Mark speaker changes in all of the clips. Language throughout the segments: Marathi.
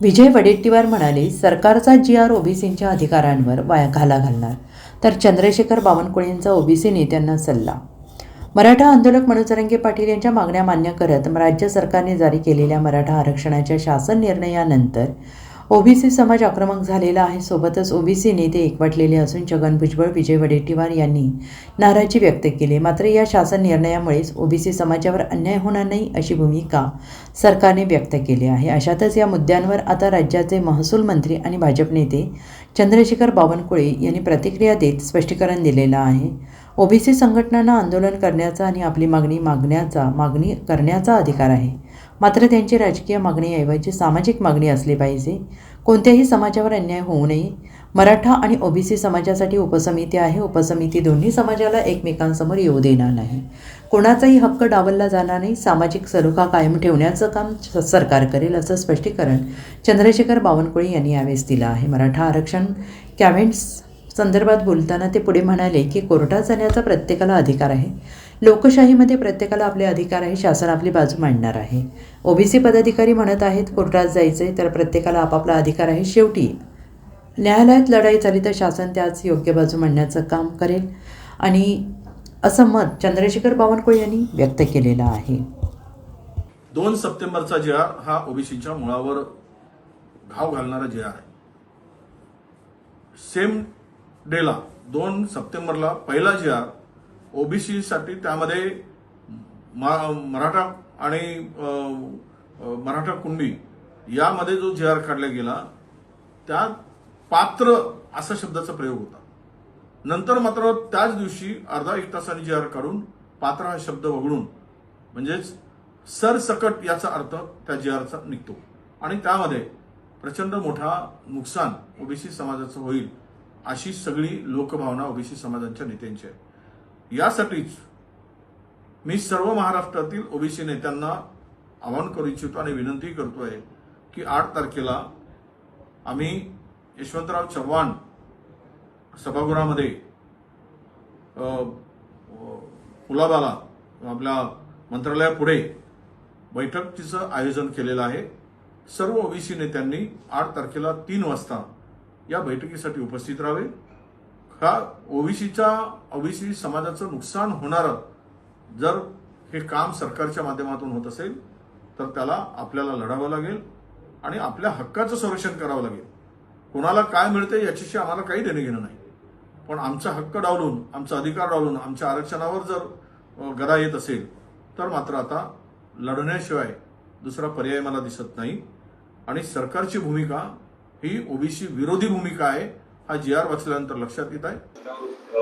Speaker 1: विजय वडेट्टीवार म्हणाले सरकारचा जी आर ओबीसींच्या अधिकारांवर वाया घाला घालणार. तर चंद्रशेखर बावनकुळेंचा ओबीसी नेत्यांना सल्ला. मराठा आंदोलक मनोजरंगे पाटील यांच्या मागण्या मान्य करत राज्य सरकारने जारी केलेल्या मराठा आरक्षणाच्या शासन निर्णयानंतर ओबीसी समाज आक्रमक झालेला आहे. सोबतच ओबीसी नेते एकवटलेले असून छगन भुजबळ विजय वडेट्टीवार यांनी नाराजी व्यक्त केली. मात्र या शासन निर्णयामुळेच ओबीसी समाजावर अन्याय होणार नाही अशी भूमिका सरकारने व्यक्त केली आहे. अशातच या मुद्द्यांवर आता राज्याचे महसूल मंत्री आणि भाजप नेते चंद्रशेखर बावनकुळे यांनी प्रतिक्रिया देत स्पष्टीकरण दिलेलं आहे. ओबीसी संघटनांना आंदोलन करण्याचा आणि आपली मागणी मागण्याचा मागणी करण्याचा अधिकार आहे. मात्र त्यांची राजकीय मागणीऐवजी सामाजिक मागणी असली पाहिजे. कोणत्याही समाजावर अन्याय होऊ नये. मराठा आणि ओबीसी समाजासाठी उपसमिती आहे. उपसमिती दोन्ही समाजाला एकमेकांसमोर येऊ देणार नाही. कोणाचाही हक्क डावलला जाणार नाही. सामाजिक सलोखा कायम ठेवण्याचं काम स- सरकार करेल असं स्पष्टीकरण चंद्रशेखर बावनकुळे यांनी यावेळेस दिलं आहे. मराठा आरक्षण कॅव्हेंट्स संदर्भात बोलताना ते पुढे म्हणाले की कोर्टात जाण्याचा प्रत्येकाला अधिकार आहे. लोकशाहीमध्ये प्रत्येकाला आपले अधिकार आहे शासन आपली बाजू मांडणार आहे. ओबीसी पदाधिकारी म्हणत आहेत कोर्टात जायचे तर प्रत्येकाला आपापला अधिकार आहे शेवटी. न्यायालयात लढाई झाली तर शासन त्याच योग्य बाजू मांडण्याचं काम करेल. आणि असं मत चंद्रशेखर बावनकुळे यांनी व्यक्त केलेलं आहे.
Speaker 2: दोन सप्टेंबरचा जे आर हा ओबीसीच्या मुळावर घाव घालणारा जे आर आहे. सेम डेला दोन सप्टेंबरला पहिला जे आर ओबीसीसाठी त्यामध्ये मा- मराठा आणि मराठा कुंडी यामध्ये जो जे आर काढला गेला त्यात पात्र असा शब्दाचा प्रयोग होता. नंतर मात्र त्याच दिवशी अर्धा एक तासाने जे आर काढून पात्र हा शब्द वगळून म्हणजेच सरसकट याचा अर्थ त्या जे आरचा निघतो. आणि त्यामध्ये प्रचंड मोठा नुकसान ओबीसी समाजाचं होईल अशी सगळी लोकभावना ओबीसी समाजाच्या नेत्यांची आहे यासाठीच मी सर्व महाराष्ट्रातील ओबीसी नेत्यांना आवाहन करू इच्छितो आणि विनंती करतोय की आठ तारखेला आम्ही यशवंतराव चव्हाण सभागृहामध्ये कुलाबाला आपल्या मंत्रालयापुढे बैठकीचं आयोजन केलेलं आहे. सर्व ओबीसी नेत्यांनी आठ तारखेला तीन वाजता या बैठकीसाठी उपस्थित राहावे. हा ओबीसीचा ओबीसी समाजाचं नुकसान होणारं जर हे काम सरकारच्या माध्यमातून होत असेल तर त्याला आपल्याला लढावं लागेल आणि आपल्या हक्काचं संरक्षण करावं लागेल. कोणाला काय मिळते याच्याशी आम्हाला काही देणं घेणं नाही. पण आमचा हक्क डावलून आमचा अधिकार डावलून आमच्या आरक्षणावर जर गदा येत असेल तर मात्र आता लढण्याशिवाय दुसरा पर्याय मला दिसत नाही. आणि सरकारची भूमिका ही ओबीसी विरोधी भूमिका आहे हा जी आर वाचल्यानंतर लक्षात येत आहे.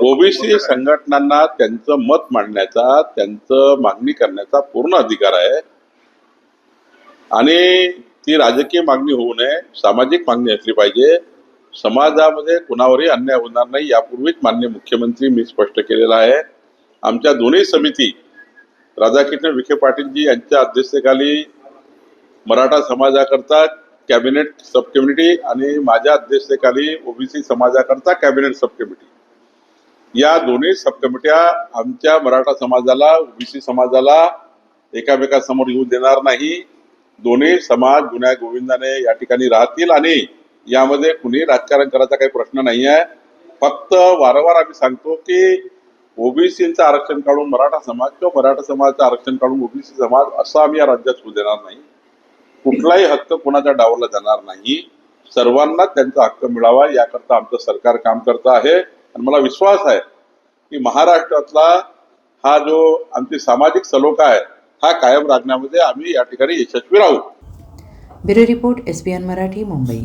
Speaker 3: ओबीसी संघटनांना त्यांचं मत मांडण्याचा त्यांचं मागणी करण्याचा पूर्ण अधिकार आहे. आणि ती राजकीय मागणी होऊ नये सामाजिक मागणी असली पाहिजे. समाजामध्ये कुणावरही अन्याय होणार नाही यापूर्वीच मान्य मुख्यमंत्री मी स्पष्ट केलेला आहे. आमच्या दोन्ही समिती राधाकृष्ण विखे पाटीलजी यांच्या अध्यक्षतेखाली मराठा समाजाकरता कॅबिनेट सब कमिटी आणि माझ्या अध्यक्षतेखाली ओबीसी समाजाकरता कॅबिनेट सब कमिटी या दोन्ही सब कमिट्या आमच्या मराठा समाजाला ओबीसी समाजाला एकामेकासमोर येऊ देणार नाही. दोन्ही समाज गुन्ह्या गोविंदाने या ठिकाणी राहतील आणि यामध्ये कुणी राजकारण करायचा काही प्रश्न नाही आहे फक्त वारंवार आम्ही सांगतो की ओबीसीचं आरक्षण काढून मराठा समाज किंवा मराठा समाजाचं आरक्षण काढून ओबीसी समाज असं आम्ही या राज्यात होऊ देणार नाही. कुठलाही हक्क कोणाच्या डावला जाणार नाही. सर्वांना त्यांचा हक्क मिळावा याकरता आमचं सरकार काम करतं आहे. आणि मला विश्वास आहे की महाराष्ट्रातला हा जो आमची सामाजिक सलोखा आहे हा कायम राखण्यामध्ये आम्ही या ठिकाणी यशस्वी राहू.
Speaker 1: Bureau report S Marathi Mumbai.